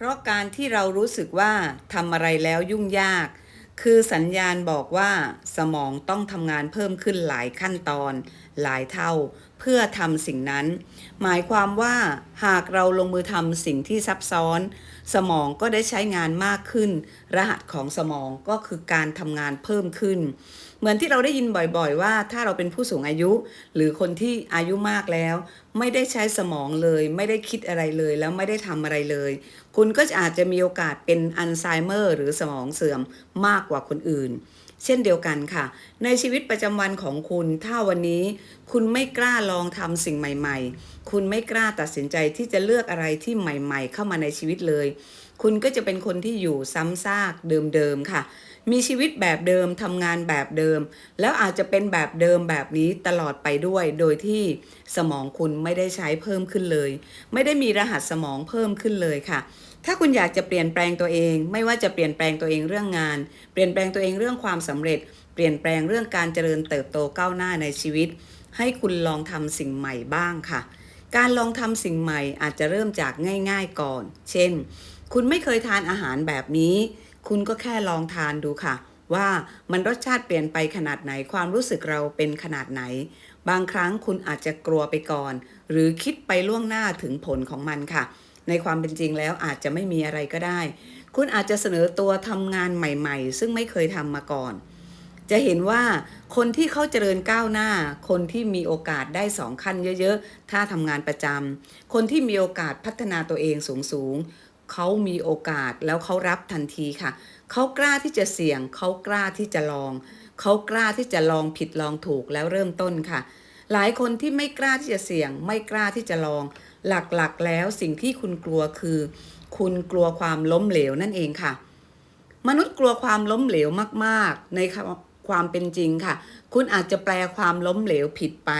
เพราะการที่เรารู้สึกว่าทำอะไรแล้วยุ่งยาก คือสัญญาณบอกว่าสมองต้องทำงานเพิ่มขึ้นหลายขั้นตอน หลายเท่า เพื่อทำสิ่งนั้น หมายความว่าหากเราลงมือทำสิ่งที่ซับซ้อน สมองก็ได้ใช้งานมากขึ้น รหัสของสมองก็คือการทำงานเพิ่มขึ้น เหมือนที่เราได้ยินบ่อยๆ ว่าถ้าเราเป็นผู้สูงอายุ หรือคนที่อายุมากแล้ว ไม่ได้ใช้สมองเลย ไม่ได้คิดอะไรเลย แล้วไม่ได้ทำอะไรเลย คุณก็อาจจะมีโอกาสเป็นอัลไซเมอร์ หรือสมองเสื่อมมากกว่าคนอื่น เช่นเดียวกันค่ะ ในชีวิตประจำวันของคุณ ถ้าวันนี้คุณไม่กล้าลองทำสิ่งใหม่ ๆ คุณไม่กล้าตัดสินใจที่จะเลือกอะไรที่ใหม่ ๆ เข้ามาในชีวิตเลย คุณก็จะเป็นคนที่อยู่ซ้ำซากเดิมๆค่ะ มีชีวิตแบบเดิมทำงานแบบเดิม แล้วอาจจะเป็นแบบเดิมแบบนี้ตลอดไปด้วย โดยที่สมองคุณไม่ได้ใช้เพิ่มขึ้นเลย ไม่ได้มีรหัสสมองเพิ่มขึ้นเลยค่ะ ถ้าคุณอยากจะเปลี่ยนแปลงตัวเอง ไม่ว่าจะเปลี่ยนแปลงตัวเองเรื่องงาน เปลี่ยนแปลงตัวเองเรื่องความสำเร็จ เปลี่ยนแปลงเรื่องการเจริญเติบโตก้าวหน้าในชีวิต ให้คุณลองทำสิ่งใหม่บ้างค่ะ การลองทำสิ่งใหม่อาจจะเริ่มจากง่าย ๆก่อน เช่น คุณไม่เคยทานอาหารแบบนี้ คุณก็แค่ลองทานดูค่ะ ว่ามันรสชาติเปลี่ยนไปขนาดไหนความรู้สึกเราเป็นขนาดไหน บางครั้งคุณอาจจะกลัวไปก่อน หรือคิดไปล่วงหน้าถึงผลของมันค่ะ ในความเป็นจริงแล้วอาจจะไม่มีอะไรก็ได้ คุณอาจจะเสนอตัวทำงานใหม่ ๆ ซึ่งไม่เคยทำมาก่อน จะเห็นว่าคนที่เขาเจริญก้าวหน้า คนที่มีโอกาสได้สองขั้นเยอะๆ ถ้าทำงานประจำคนที่มีโอกาสพัฒนาตัวเองสูงๆเขามีโอกาสแล้วเขารับทันทีค่ะเขากล้าที่จะเสี่ยงเขากล้าที่จะลองเขากล้าที่จะลองผิดลองถูกแล้วเริ่มต้นค่ะ หลายคนที่ไม่กล้าที่จะเสี่ยง ไม่กล้าที่จะลอง หลักๆแล้วสิ่งที่คุณกลัวคือ คุณกลัวความล้มเหลวนั่นเองค่ะ มนุษย์กลัวความล้มเหลวมากๆ ในความเป็นจริงค่ะ คุณอาจจะแปลความล้มเหลวผิดไป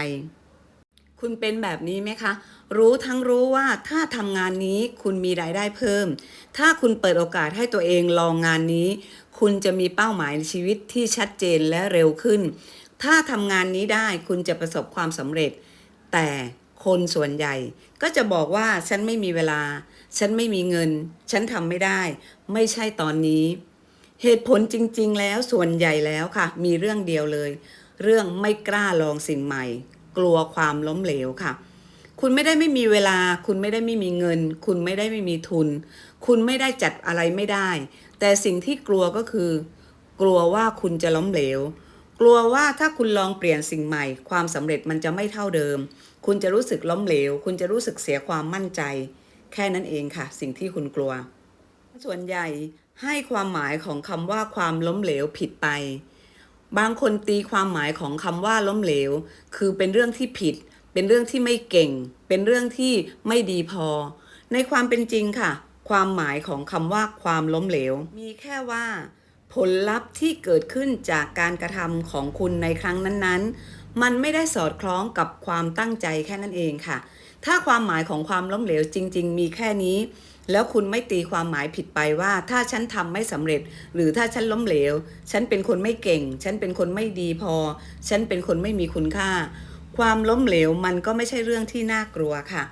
คุณเป็นแบบนี้ไหมคะ รู้ทั้งรู้ว่าถ้าทำงานนี้คุณมีรายได้เพิ่ม ถ้าคุณเปิดโอกาสให้ตัวเองลองงานนี้ คุณจะมีเป้าหมายในชีวิตที่ชัดเจนและเร็วขึ้น ถ้าทำงานนี้ได้คุณจะประสบความสำเร็จ แต่คนส่วนใหญ่ก็จะบอกว่าฉันไม่มีเวลา ฉันไม่มีเงิน ฉันทำไม่ได้ ไม่ใช่ตอนนี้ เหตุผลจริง ๆ แล้วส่วนใหญ่แล้วค่ะ มีเรื่องเดียวเลย เรื่องไม่กล้าลองสิ่งใหม่ กลัวความล้มเหลวค่ะ คุณไม่ได้ไม่มีเวลา คุณไม่ได้ไม่มีเงิน คุณไม่ได้ไม่มีทุน คุณไม่ได้จัดอะไรไม่ได้ แต่สิ่งที่กลัวก็คือ กลัวว่าคุณจะล้มเหลว กลัวว่าถ้าคุณลองเปลี่ยนสิ่งใหม่ ความสำเร็จมันจะไม่เท่าเดิม คุณจะรู้สึกล้มเหลว คุณจะรู้สึกเสียความมั่นใจ แค่นั้นเองค่ะ สิ่งที่คุณกลัว ส่วนใหญ่ให้ความหมายของคำว่าความล้มเหลวผิดไป บางคนตีความหมายของคำว่าล้มเหลว คือเป็นเรื่องที่ผิด เป็นเรื่องที่ไม่เก่ง เป็นเรื่องที่ไม่ดีพอ ในความเป็นจริงค่ะ ความหมายของคำว่าความล้มเหลว มีแค่ว่า ผลลัพธ์ที่เกิดขึ้นจากการกระทำของคุณในครั้งนั้นๆ มันไม่ได้สอดคล้องกับความตั้งใจแค่นั้นเองค่ะ ถ้าความหมายของความล้มเหลวจริง ๆ มีแค่นี้ แล้วคุณไม่ตีความหมายผิดไปว่า ถ้าฉันทำไม่สำเร็จ หรือถ้าฉันล้มเหลว ฉันเป็นคนไม่เก่ง ฉันเป็นคนไม่ดีพอ ฉันเป็นคนไม่มีคุณค่า ความล้มเหลวมันก็ไม่ใช่เรื่องที่น่ากลัวค่ะ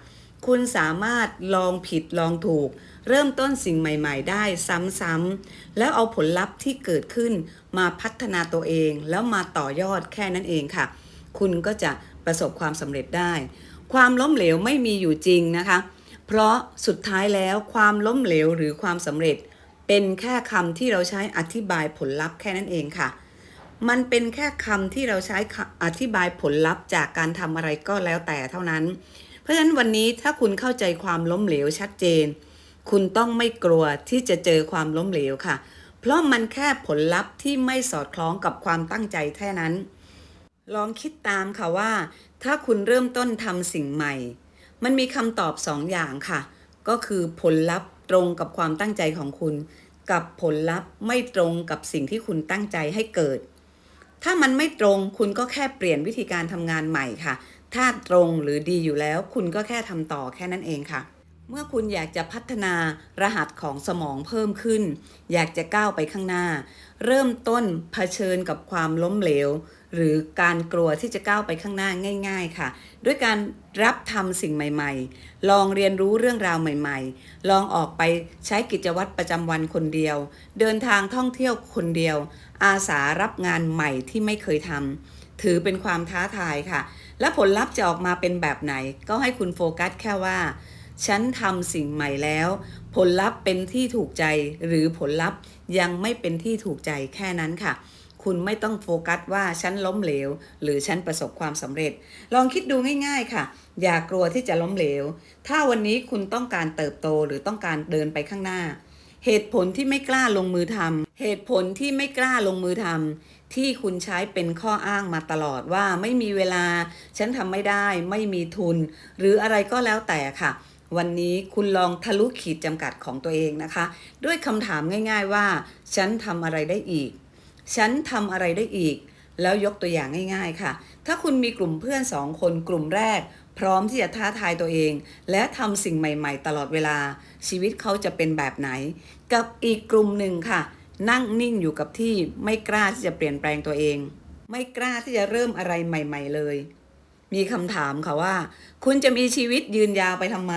คุณสามารถลองผิดลองถูก เริ่มต้นสิ่งใหม่ ๆ ได้ซ้ำๆแล้วเอาผลลัพธ์ที่เกิดขึ้นมาพัฒนาตัวเอง แล้วมาต่อยอดแค่นั้นเองค่ะ คุณก็จะประสบความสำเร็จได้ ความล้มเหลวไม่มีอยู่จริงนะคะ เพราะสุดท้ายแล้วความล้มเหลวหรือความสำเร็จ เป็นแค่คำที่เราใช้อธิบายผลลัพธ์แค่นั้นเองค่ะ มันเป็นแค่คำที่เราใช้อธิบายผลลัพธ์ จากการทำอะไรก็แล้วแต่เท่านั้น เพราะฉะนั้นวันนี้ถ้าคุณเข้าใจความล้มเหลวชัดเจน คุณต้องไม่กลัวที่จะเจอความล้มเหลวค่ะ เพราะมันแค่ผลลัพธ์ที่ไม่สอดคล้องกับความตั้งใจแค่นั้น ลองคิดตามค่ะว่า ถ้าคุณเริ่มต้นทำสิ่งใหม่ มันมีคำตอบสองอย่างค่ะ ก็คือผลลัพธ์ตรงกับความตั้งใจของคุณ กับผลลัพธ์ไม่ตรงกับสิ่งที่คุณตั้งใจให้เกิด ถ้ามันไม่ตรงคุณก็แค่เปลี่ยนวิธีการทำงานใหม่ค่ะ ถ้าตรงหรือดีอยู่แล้ว คุณก็แค่ทำต่อแค่นั้นเองค่ะ เมื่อคุณอยากจะพัฒนารหัสของสมองเพิ่มขึ้น อยากจะก้าวไปข้างหน้า เริ่มต้นเผชิญกับความล้มเหลว หรือการกลัวที่จะก้าวไปข้างหน้าง่าย ๆ ค่ะ ด้วยการรับทำสิ่งใหม่ ๆ ลองเรียนรู้เรื่องราวใหม่ ๆ ลองออกไปใช้กิจวัตรประจำวันคนเดียว เดินทางท่องเที่ยวคนเดียว อาสารับงานใหม่ที่ไม่เคยทำถือเป็นความท้าทายค่ะ และผลลัพธ์จะออกมาเป็นแบบไหน ก็ให้คุณโฟกัสแค่ว่า ฉันทำสิ่งใหม่แล้ว ผลลัพธ์เป็นที่ถูกใจหรือผลลัพธ์ยังไม่เป็นที่ถูกใจแค่นั้นค่ะ คุณไม่ต้องโฟกัสว่าฉันล้มเหลว หรือฉันประสบความสำเร็จ ลองคิดดูง่าย ๆค่ะ อย่ากลัวที่จะล้มเหลว ถ้าวันนี้คุณต้องการเติบโตหรือต้องการเดินไปข้างหน้า เหตุผลที่ไม่กล้าลงมือทำเหตุผลที่ไม่กล้าลงมือทำที่คุณใช้เป็นข้ออ้างมาตลอดว่าไม่มีเวลา ฉันทำไม่ได้ ไม่มีทุน หรืออะไรก็แล้วแต่ค่ะ วันนี้คุณลองทะลุขีดจำกัดของตัวเองนะคะ ด้วยคำถามง่าย ๆว่า ฉันทำอะไรได้อีก ฉันทำอะไรได้อีก แล้วยกตัวอย่างง่าย ๆ ค่ะ ถ้าคุณมีกลุ่มเพื่อนสองคนกลุ่มแรก พร้อมที่จะท้าทายตัวเอง และทำสิ่งใหม่ ๆ ตลอดเวลา ชีวิตเขาจะเป็นแบบไหน กับอีกกลุ่มหนึ่งค่ะ นั่งนิ่งอยู่กับที่ไม่กล้าที่จะเปลี่ยนแปลงตัวเอง ไม่กล้าที่จะเริ่มอะไรใหม่ ๆ เลย มีคำถามค่ะว่า คุณจะมีชีวิตยืนยาวไปทำไม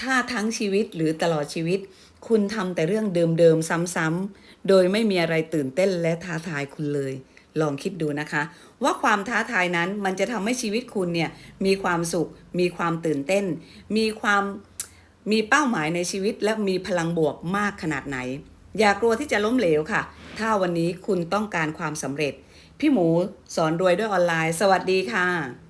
ถ้าทั้งชีวิตหรือตลอดชีวิต คุณทำแต่เรื่องเดิมๆซ้ำๆโดยไม่มีอะไรตื่นเต้นและท้าทายคุณเลย ลองคิดดูนะคะ ว่าความท้าทายนั้นมันจะทำให้ชีวิตคุณเนี่ยมีความสุข มีความตื่นเต้น มีความมีเป้าหมายในชีวิตและมีพลังบวกมากขนาดไหน อย่ากลัวที่จะล้มเหลวค่ะ ถ้าวันนี้คุณต้องการความสำเร็จ พี่หมูสอนรวยด้วยออนไลน์ สวัสดีค่ะ